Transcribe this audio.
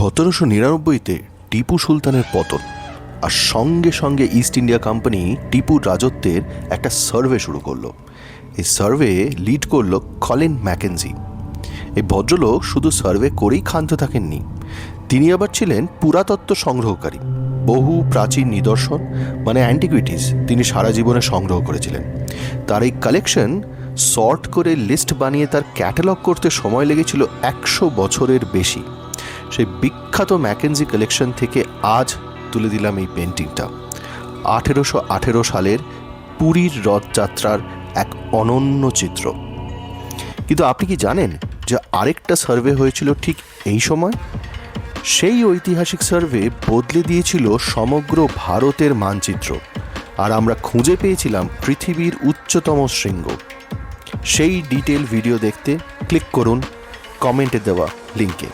সতেরোশো নিরানব্বইতে টিপু সুলতানের পতন, আর সঙ্গে সঙ্গে ইস্ট ইন্ডিয়া কোম্পানি টিপুর রাজত্বের একটা সার্ভে শুরু করল। এই সার্ভে লিড করল কলিন ম্যাকেনজি এই ভদ্রলোক শুধু সার্ভে করেই ক্ষান্ত থাকেননি, তিনি আবার ছিলেন পুরাতত্ত্ব সংগ্রহকারী, বহু প্রাচীন নিদর্শন মানে অ্যান্টিকুইটিস তিনি সারা জীবনে সংগ্রহ করেছিলেন। তার এই কালেকশন সর্ট করে লিস্ট বানিয়ে তার ক্যাটালগ করতে সময় লেগেছিল একশো বছরের বেশি। সেই বিখ্যাত ম্যাকেনজি কালেকশন থেকে আজ তুলে দিলাম এই পেন্টিংটা আঠেরোশো আঠেরো সালের পুরীর রথযাত্রার এক অনন্য চিত্র। কিন্তু আপনি কি জানেন যে আরেকটা সার্ভে হয়েছিল ঠিক এই সময়? সেই ঐতিহাসিক সার্ভে বদলে দিয়েছিল সমগ্র ভারতের মানচিত্র, আর আমরা খুঁজে পেয়েছিলাম পৃথিবীর উচ্চতম শৃঙ্গ। সেই ডিটেল ভিডিও দেখতে ক্লিক করুন, কমেন্টে দেওয়া লিঙ্কে।